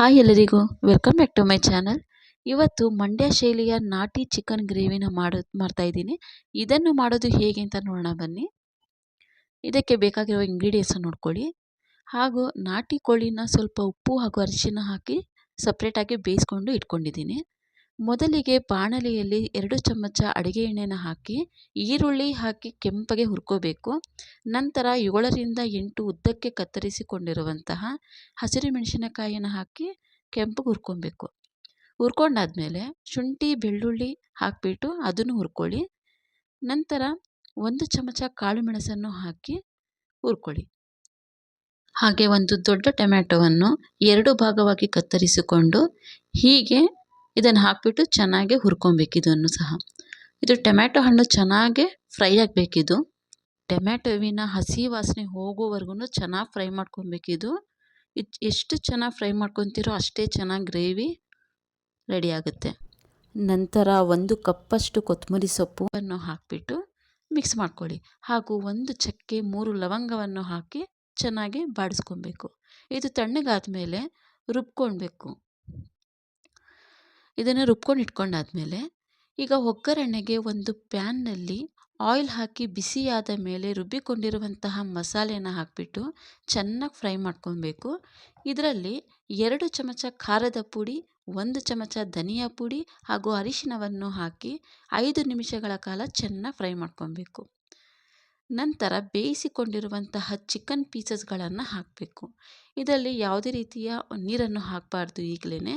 Hi ಎಲ್ಲರಿಗೂ welcome back to my channel ಇವತ್ತು ಮಂಡ್ಯ ಶೈಲಿಯ ನಾಟಿ ಚಿಕನ್ ಗ್ರೇವಿನ ಮಾಡೋ ಮಾಡ್ತಾಯಿದ್ದೀನಿ ಇದನ್ನು ಮಾಡೋದು ಹೇಗೆ ಅಂತ ನೋಡೋಣ ಬನ್ನಿ. ಇದಕ್ಕೆ ಬೇಕಾಗಿರುವ ಇಂಗ್ರೀಡಿಯೆಂಟ್ಸನ್ನು ನೋಡ್ಕೊಳ್ಳಿ. ಹಾಗೂ ನಾಟಿ ಕೋಳಿನ ಸ್ವಲ್ಪ ಉಪ್ಪು ಹಾಗೂ ಅರಿಶಿನ ಹಾಕಿ ಸಪ್ರೇಟಾಗಿ ಬೇಯಿಸ್ಕೊಂಡು ಇಟ್ಕೊಂಡಿದ್ದೀನಿ. ಮೊದಲಿಗೆ ಬಾಣಲೆಯಲ್ಲಿ ಎರಡು ಚಮಚ ಅಡುಗೆ ಎಣ್ಣೆನ ಹಾಕಿ, ಈರುಳ್ಳಿ ಹಾಕಿ ಕೆಂಪಗೆ ಹುರ್ಕೋಬೇಕು. ನಂತರ ಏಳರಿಂದ ಎಂಟು ಉದ್ದಕ್ಕೆ ಕತ್ತರಿಸಿಕೊಂಡಿರುವಂತಹ ಹಸಿರು ಮೆಣಸಿನಕಾಯಿಯನ್ನು ಹಾಕಿ ಕೆಂಪಗೆ ಹುರ್ಕೊಬೇಕು. ಹುರ್ಕೊಂಡಾದ್ಮೇಲೆ ಶುಂಠಿ, ಬೆಳ್ಳುಳ್ಳಿ ಹಾಕಿಬಿಟ್ಟು ಅದನ್ನು ಹುರ್ಕೊಳ್ಳಿ. ನಂತರ ಒಂದು ಚಮಚ ಕಾಳು ಮೆಣಸನ್ನು ಹಾಕಿ ಹುರ್ಕೊಳ್ಳಿ. ಹಾಗೆ ಒಂದು ದೊಡ್ಡ ಟೊಮ್ಯಾಟೊವನ್ನು ಎರಡು ಭಾಗವಾಗಿ ಕತ್ತರಿಸಿಕೊಂಡು ಹೀಗೆ ಇದನ್ನು ಹಾಕಿಬಿಟ್ಟು ಚೆನ್ನಾಗಿ ಹುರ್ಕೊಬೇಕು ಇದನ್ನು ಸಹ. ಇದು ಟೊಮ್ಯಾಟೊ ಹಣ್ಣು ಚೆನ್ನಾಗಿ ಫ್ರೈ ಆಗಬೇಕಿದು. ಟೊಮ್ಯಾಟೊವಿನ ಹಸಿ ವಾಸನೆ ಹೋಗೋವರೆಗೂ ಚೆನ್ನಾಗಿ ಫ್ರೈ ಮಾಡ್ಕೊಬೇಕಿದು. ಇದು ಎಷ್ಟು ಚೆನ್ನಾಗಿ ಫ್ರೈ ಮಾಡ್ಕೊತೀರೋ ಅಷ್ಟೇ ಚೆನ್ನಾಗಿ ಗ್ರೇವಿ ರೆಡಿ ಆಗುತ್ತೆ. ನಂತರ ಒಂದು ಕಪ್ಪಷ್ಟು ಕೊತ್ತಂಬರಿ ಸೊಪ್ಪನ್ನು ಹಾಕಿಬಿಟ್ಟು ಮಿಕ್ಸ್ ಮಾಡ್ಕೊಳ್ಳಿ. ಹಾಗೂ ಒಂದು ಚಕ್ಕೆ ಮೂರು ಲವಂಗವನ್ನು ಹಾಕಿ ಚೆನ್ನಾಗಿ ಬಾಡಿಸ್ಕೊಬೇಕು. ಇದು ತಣ್ಣಗಾದ ಮೇಲೆ ರುಬ್ಕೊಳ್ಬೇಕು. ಇದನ್ನು ರುಬ್ಕೊಂಡು ಇಟ್ಕೊಂಡಾದ್ಮೇಲೆ ಈಗ ಒಗ್ಗರಣೆಗೆ ಒಂದು ಪ್ಯಾನ್ನಲ್ಲಿ ಆಯಿಲ್ ಹಾಕಿ ಬಿಸಿಯಾದ ಮೇಲೆ ರುಬ್ಬಿಕೊಂಡಿರುವಂತಹ ಮಸಾಲೆನ ಹಾಕಿಬಿಟ್ಟು ಚೆನ್ನಾಗಿ ಫ್ರೈ ಮಾಡ್ಕೊಬೇಕು ಇದರಲ್ಲಿ ಎರಡು ಚಮಚ ಖಾರದ ಪುಡಿ, ಒಂದು ಚಮಚ ಧನಿಯಾ ಪುಡಿ ಹಾಗೂ ಅರಿಶಿನವನ್ನು ಹಾಕಿ ಐದು ನಿಮಿಷಗಳ ಕಾಲ ಚೆನ್ನಾಗಿ ಫ್ರೈ ಮಾಡ್ಕೊಬೇಕು ನಂತರ ಬೇಯಿಸಿಕೊಂಡಿರುವಂತಹ ಚಿಕನ್ ಪೀಸಸ್ಗಳನ್ನು ಹಾಕಬೇಕು. ಇದರಲ್ಲಿ ಯಾವುದೇ ರೀತಿಯ ನೀರನ್ನು ಹಾಕಬಾರ್ದು ಈಗಲೇ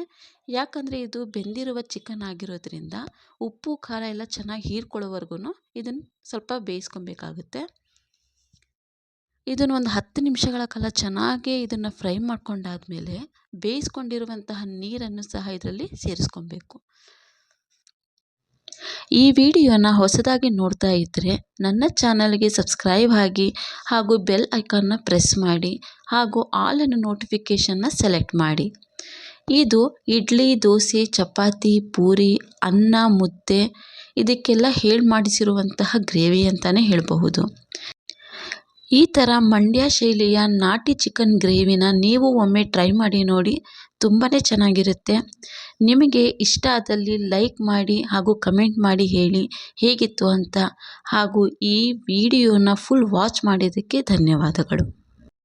ಯಾಕಂದರೆ ಇದು ಬೆಂದಿರುವ ಚಿಕನ್ ಆಗಿರೋದ್ರಿಂದ ಉಪ್ಪು, ಖಾರ ಎಲ್ಲ ಚೆನ್ನಾಗಿ ಹೀರ್ಕೊಳ್ಳೋವರೆಗೂ ಇದನ್ನು ಸ್ವಲ್ಪ ಬೇಯಿಸ್ಕೊಬೇಕಾಗುತ್ತೆ. ಇದನ್ನು ಒಂದು ಹತ್ತು ನಿಮಿಷಗಳ ಕಾಲ ಚೆನ್ನಾಗಿ ಇದನ್ನು ಫ್ರೈ ಮಾಡ್ಕೊಂಡಾದಮೇಲೆ ಬೇಯಿಸ್ಕೊಂಡಿರುವಂತಹ ನೀರನ್ನು ಸಹ ಇದರಲ್ಲಿ ಸೇರಿಸ್ಕೊಬೇಕು. ಈ ವಿಡಿಯೋನ ಹೊಸದಾಗಿ ನೋಡ್ತಾ ಇದ್ದರೆ ನನ್ನ ಚಾನಲ್ಗೆ ಸಬ್ಸ್ಕ್ರೈಬ್ ಆಗಿ ಹಾಗೂ ಬೆಲ್ ಐಕಾನ್ನ ಪ್ರೆಸ್ ಮಾಡಿ ಹಾಗೂ ಆಲನ್ನು ನೋಟಿಫಿಕೇಷನ್ನ ಸೆಲೆಕ್ಟ್ ಮಾಡಿ. ಇದು ಇಡ್ಲಿ, ದೋಸೆ, ಚಪಾತಿ, ಪೂರಿ, ಅನ್ನ, ಮುದ್ದೆ ಇದಕ್ಕೆಲ್ಲ ಹೇಳಿ ಮಾಡಿಸಿರುವಂತಹ ಗ್ರೇವಿ ಅಂತಲೇ ಹೇಳಬಹುದು. ಈ ಥರ ಮಂಡ್ಯ ಶೈಲಿಯ ನಾಟಿ ಚಿಕನ್ ಗ್ರೇವಿನ ನೀವು ಒಮ್ಮೆ ಟ್ರೈ ಮಾಡಿ ನೋಡಿ ತುಂಬಾ ಚೆನ್ನಾಗಿರುತ್ತೆ. ನಿಮಗೆ ಇಷ್ಟ ಆದಲ್ಲಿ ಲೈಕ್ ಮಾಡಿ ಹಾಗೂ ಕಮೆಂಟ್ ಮಾಡಿ ಹೇಳಿ ಹೇಗಿತ್ತು ಅಂತ ಹಾಗೂ ಈ ವಿಡಿಯೋನ ಫುಲ್ ವಾಚ್ ಮಾಡಿದ್ದಕ್ಕೆ ಧನ್ಯವಾದಗಳು.